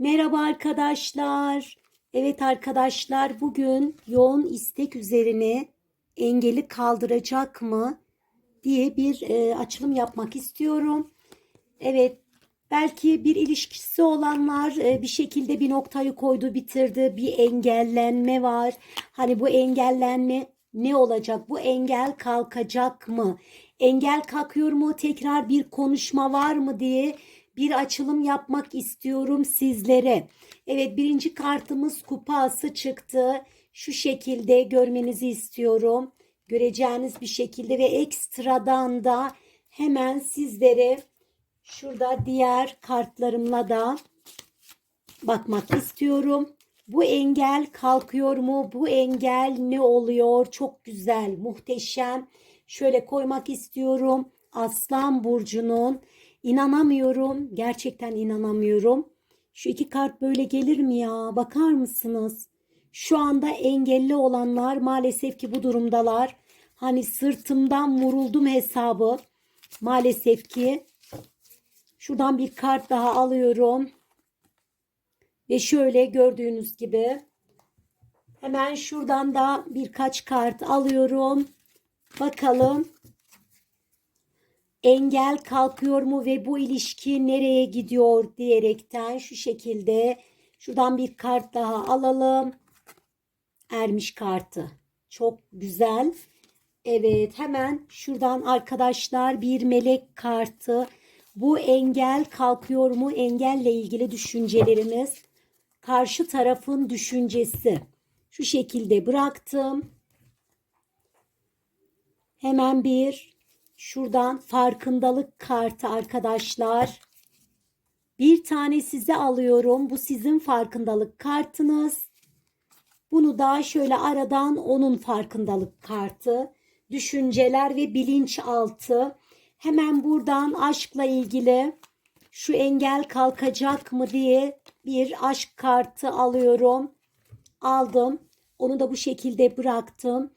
Merhaba arkadaşlar. Evet arkadaşlar bugün yoğun istek üzerine engeli kaldıracak mı diye bir e, açılım yapmak istiyorum. Evet belki bir ilişkisi olanlar e, bir şekilde bir noktayı koydu bitirdi bir engellenme var. Hani bu engellenme ne olacak? Bu engel kalkacak mı? Engel kalkıyor mu? Tekrar bir konuşma var mı diye bir açılım yapmak istiyorum sizlere. Evet birinci kartımız kupası çıktı. Şu şekilde görmenizi istiyorum. Göreceğiniz bir şekilde ve ekstradan da hemen sizlere şurada diğer kartlarımla da bakmak istiyorum. Bu engel kalkıyor mu? Bu engel ne oluyor? Çok güzel, muhteşem. Şöyle koymak istiyorum. Aslan burcunun İnanamıyorum. Gerçekten inanamıyorum. Şu iki kart böyle gelir mi ya? Bakar mısınız? Şu anda engelli olanlar maalesef ki bu durumdalar. Hani sırtımdan vuruldum hesabı. Maalesef ki. Şuradan bir kart daha alıyorum. Ve şöyle gördüğünüz gibi. Hemen şuradan da birkaç kart alıyorum. Bakalım engel kalkıyor mu ve bu ilişki nereye gidiyor diyerekten şu şekilde şuradan bir kart daha alalım. Ermiş kartı. Çok güzel. Evet hemen şuradan arkadaşlar bir melek kartı. Bu engel kalkıyor mu? Engelle ilgili düşünceleriniz. Karşı tarafın düşüncesi. Şu şekilde bıraktım. Hemen bir Şuradan farkındalık kartı arkadaşlar. Bir tane size alıyorum. Bu sizin farkındalık kartınız. Bunu da şöyle aradan onun farkındalık kartı. Düşünceler ve bilinçaltı. Hemen buradan aşkla ilgili şu engel kalkacak mı diye bir aşk kartı alıyorum. Aldım. Onu da bu şekilde bıraktım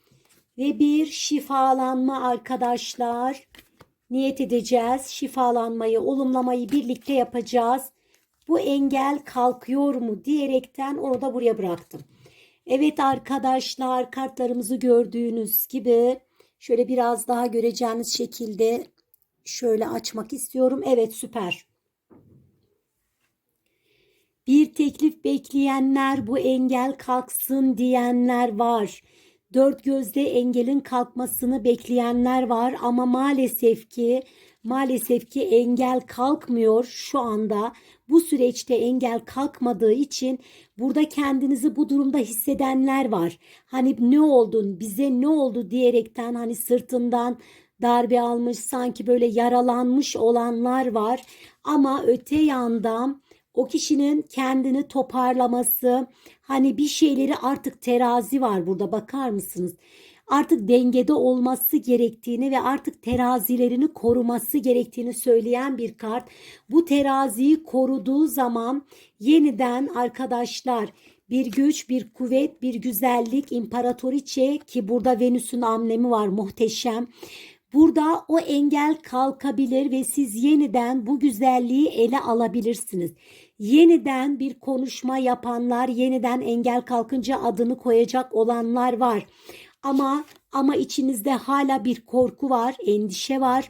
ve bir şifalanma arkadaşlar. Niyet edeceğiz. Şifalanmayı, olumlamayı birlikte yapacağız. Bu engel kalkıyor mu diyerekten onu da buraya bıraktım. Evet arkadaşlar kartlarımızı gördüğünüz gibi şöyle biraz daha göreceğiniz şekilde şöyle açmak istiyorum. Evet süper. Bir teklif bekleyenler bu engel kalksın diyenler var dört gözle engelin kalkmasını bekleyenler var ama maalesef ki maalesef ki engel kalkmıyor şu anda. Bu süreçte engel kalkmadığı için burada kendinizi bu durumda hissedenler var. Hani ne oldun bize ne oldu diyerekten hani sırtından darbe almış sanki böyle yaralanmış olanlar var. Ama öte yandan o kişinin kendini toparlaması hani bir şeyleri artık terazi var burada bakar mısınız? Artık dengede olması gerektiğini ve artık terazilerini koruması gerektiğini söyleyen bir kart. Bu teraziyi koruduğu zaman yeniden arkadaşlar bir güç, bir kuvvet, bir güzellik, imparatoriçe ki burada Venüs'ün amblemi var muhteşem. Burada o engel kalkabilir ve siz yeniden bu güzelliği ele alabilirsiniz. Yeniden bir konuşma yapanlar, yeniden engel kalkınca adını koyacak olanlar var. Ama ama içinizde hala bir korku var, endişe var.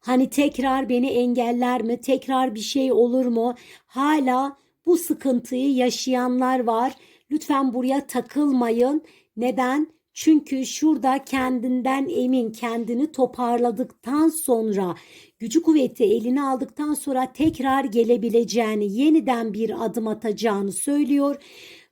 Hani tekrar beni engeller mi? Tekrar bir şey olur mu? Hala bu sıkıntıyı yaşayanlar var. Lütfen buraya takılmayın. Neden? Çünkü şurada kendinden emin, kendini toparladıktan sonra, gücü kuvveti eline aldıktan sonra tekrar gelebileceğini, yeniden bir adım atacağını söylüyor.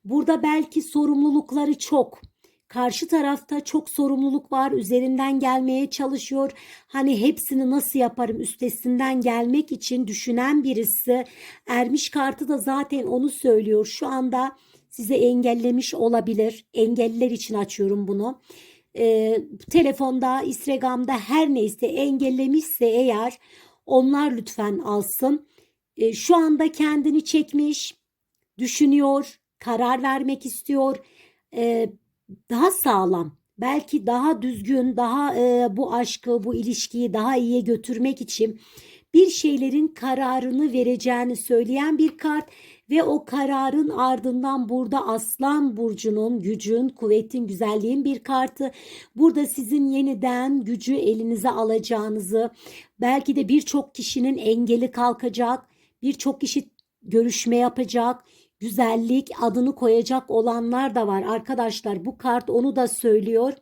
Burada belki sorumlulukları çok. Karşı tarafta çok sorumluluk var. Üzerinden gelmeye çalışıyor. Hani hepsini nasıl yaparım üstesinden gelmek için düşünen birisi. Ermiş kartı da zaten onu söylüyor. Şu anda size engellemiş olabilir. Engelliler için açıyorum bunu. Ee, telefonda, Instagram'da her neyse engellemişse eğer onlar lütfen alsın. Ee, şu anda kendini çekmiş, düşünüyor, karar vermek istiyor. Ee, daha sağlam, belki daha düzgün, daha e, bu aşkı, bu ilişkiyi daha iyiye götürmek için bir şeylerin kararını vereceğini söyleyen bir kart ve o kararın ardından burada Aslan burcunun gücün, kuvvetin, güzelliğin bir kartı. Burada sizin yeniden gücü elinize alacağınızı, belki de birçok kişinin engeli kalkacak, birçok kişi görüşme yapacak, güzellik adını koyacak olanlar da var arkadaşlar. Bu kart onu da söylüyor.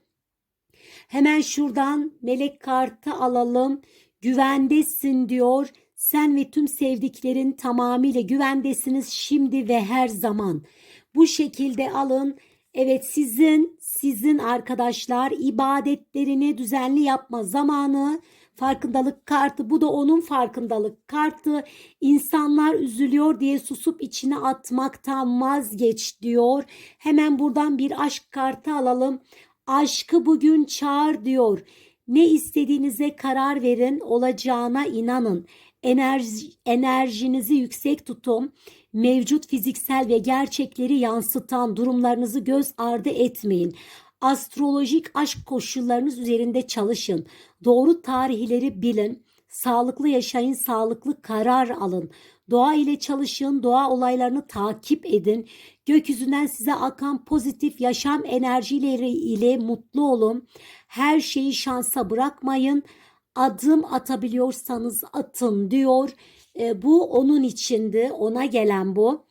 Hemen şuradan melek kartı alalım. Güvendesin diyor. Sen ve tüm sevdiklerin tamamıyla güvendesiniz şimdi ve her zaman. Bu şekilde alın. Evet sizin sizin arkadaşlar ibadetlerini düzenli yapma zamanı farkındalık kartı bu da onun farkındalık kartı insanlar üzülüyor diye susup içine atmaktan vazgeç diyor hemen buradan bir aşk kartı alalım aşkı bugün çağır diyor ne istediğinize karar verin olacağına inanın enerji, enerjinizi yüksek tutun mevcut fiziksel ve gerçekleri yansıtan durumlarınızı göz ardı etmeyin astrolojik aşk koşullarınız üzerinde çalışın. Doğru tarihleri bilin. Sağlıklı yaşayın, sağlıklı karar alın. Doğa ile çalışın, doğa olaylarını takip edin. Gökyüzünden size akan pozitif yaşam enerjileri ile mutlu olun. Her şeyi şansa bırakmayın. Adım atabiliyorsanız atın diyor. E, bu onun içindi, ona gelen bu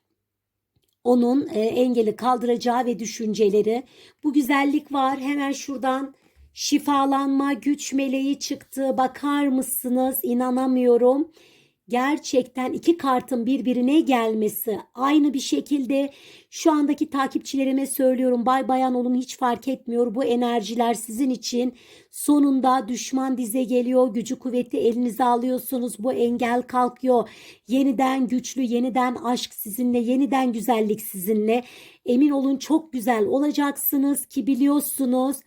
onun e, engeli kaldıracağı ve düşünceleri. Bu güzellik var. Hemen şuradan şifalanma güç meleği çıktı. Bakar mısınız? İnanamıyorum. Gerçekten iki kartın birbirine gelmesi aynı bir şekilde şu andaki takipçilerime söylüyorum. Bay bayan olun hiç fark etmiyor. Bu enerjiler sizin için. Sonunda düşman dize geliyor. Gücü kuvveti elinize alıyorsunuz. Bu engel kalkıyor. Yeniden güçlü yeniden aşk sizinle yeniden güzellik sizinle. Emin olun çok güzel olacaksınız ki biliyorsunuz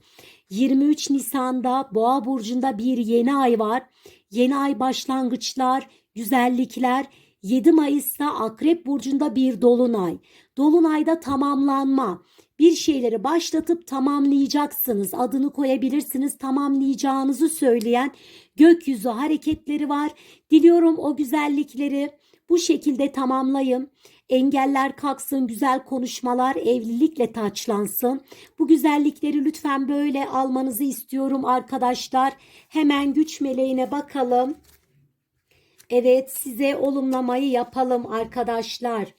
23 Nisan'da Boğa burcunda bir yeni ay var. Yeni ay başlangıçlar güzellikler 7 Mayıs'ta Akrep Burcu'nda bir dolunay. Dolunayda tamamlanma. Bir şeyleri başlatıp tamamlayacaksınız. Adını koyabilirsiniz. Tamamlayacağınızı söyleyen gökyüzü hareketleri var. Diliyorum o güzellikleri bu şekilde tamamlayın. Engeller kalksın, güzel konuşmalar evlilikle taçlansın. Bu güzellikleri lütfen böyle almanızı istiyorum arkadaşlar. Hemen güç meleğine bakalım. Evet size olumlamayı yapalım arkadaşlar.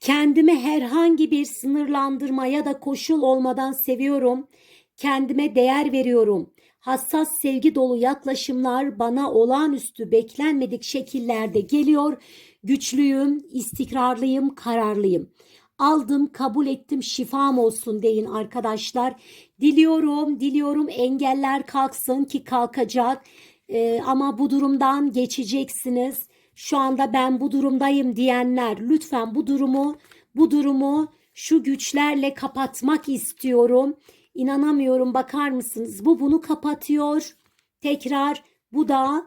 Kendimi herhangi bir sınırlandırma ya da koşul olmadan seviyorum. Kendime değer veriyorum. Hassas sevgi dolu yaklaşımlar bana olağanüstü beklenmedik şekillerde geliyor. Güçlüyüm, istikrarlıyım, kararlıyım. Aldım, kabul ettim, şifam olsun deyin arkadaşlar. Diliyorum, diliyorum engeller kalksın ki kalkacak. Ee, ama bu durumdan geçeceksiniz. Şu anda ben bu durumdayım diyenler lütfen bu durumu, bu durumu şu güçlerle kapatmak istiyorum. İnanamıyorum bakar mısınız? Bu bunu kapatıyor. Tekrar bu da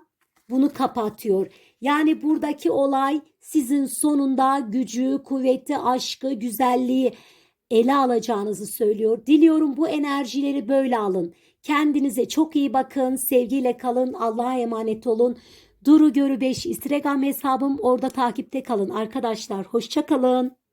bunu kapatıyor. Yani buradaki olay sizin sonunda gücü, kuvveti, aşkı, güzelliği ele alacağınızı söylüyor. Diliyorum bu enerjileri böyle alın. Kendinize çok iyi bakın. Sevgiyle kalın. Allah'a emanet olun. Duru Görü 5 Instagram hesabım orada takipte kalın arkadaşlar. Hoşça kalın.